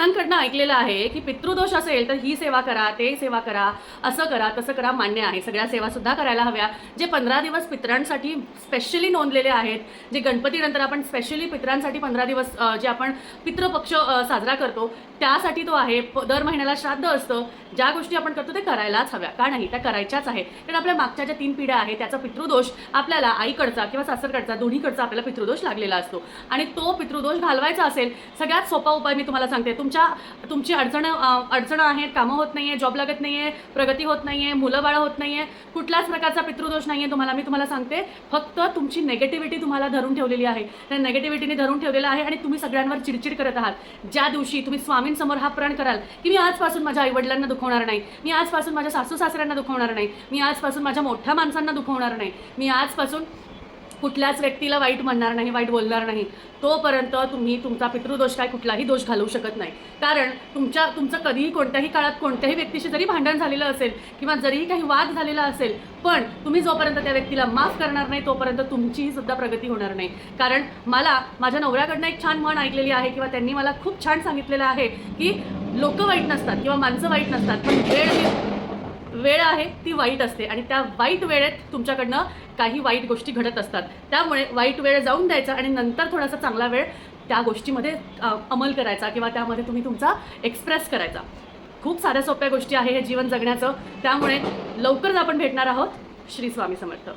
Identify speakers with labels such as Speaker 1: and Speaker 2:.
Speaker 1: जणांकडनं ऐकलेलं आहे की पितृदोष असेल तर ही सेवा करा ते सेवा करा असं करा तसं करा मान्य आहे. सगळ्या सेवासुद्धा करायला हव्या. जे पंधरा दिवस पितरांसाठी स्पेशली नोंदलेले आहेत जे गणपतीनंतर आपण स्पेशली पितरांसाठी पंधरा दिवस जे आपण पितृपक्ष साजरा करतो त्यासाठी तो आहे. दर महिन्याला श्राद्ध असतं. ज्या गोष्टी आपण करतो ते करायलाच हव्या. का नाही? त्या करायच्याच आहे कारण आपल्या मागच्या ज्या तीन पिढ्या आहेत त्याचा पितृदोष आपल्याला आईकडचा किंवा सासरकडचा दोन्हीकडचा आपल्याला पितृदोष लागलेला असतो. आणि तो पितृदोष घालवायचा असेल सगळ्यात सोपा उपाय मी तुम्हाला सांगते. तुमच्या तुमची अडचणं अडचणं आहेत कामं होत नाही आहे जॉब लागत नाही आहे प्रगती होत नाहीये मुलं बाळं होत नाही आहे कुठल्याच प्रकारचा पितृदोष आहे तुम्हाला. मी तुम्हाला सांगते फक्त तुमची नेगेटिव्हिटी तुम्हाला धरून ठेवलेली आहे. त्या नेगेटिव्हिटीने धरून ठेवलेलं आहे आणि तुम्ही सगळ्यांवर चिडचिड करत आहात. ज्या दिवशी तुम्ही स्वामींसमोर हा प्रण कराल की मी आजपासून माझ्या आईवडिलांना दुखवणार नाही मी आजपासून माझ्या सासू सासऱ्यांना दुखवणार नाही मी आजपासून माझ्या मोठ्या माणसांना दुखवणार नाही मी आजपासून कुठल्याच व्यक्तीला वाईट म्हणणार नाही वाईट बोलणार नाही. तोपर्यंत तुम्ही तुमचा पितृदोष काय कुठलाही दोष घालवू शकत नाही. कारण तुमच्या तुमचं कधीही कोणत्याही काळात कोणत्याही व्यक्तीशी जरी भांडण झालेलं असेल किंवा जरीही काही वाद झालेला असेल पण तुम्ही जोपर्यंत त्या व्यक्तीला माफ करणार नाही तोपर्यंत तुमचीही सुद्धा प्रगती होणार नाही. कारण मला माझ्या नवऱ्याकडनं एक छान म्हण ऐकलेली आहे किंवा त्यांनी मला खूप छान सांगितलेलं आहे की लोक वाईट नसतात किंवा माणसं वाईट नसतात पण वेळ वेळ आहे ती वाईट असते आणि त्या वाईट वेळेत तुमच्याकडनं काही वाईट गोष्टी घडत असतात. त्यामुळे वाईट वेळ जाऊन द्यायचा आणि नंतर थोडासा चांगला वेळ त्या गोष्टीमध्ये अमल अंमल करायचा किंवा त्यामध्ये तुम्ही तुमचा एक्सप्रेस करायचा. खूप साऱ्या सोप्या गोष्टी आहे हे जीवन जगण्याचं. त्यामुळे लवकरच आपण भेटणार आहोत. श्री स्वामी समर्थ.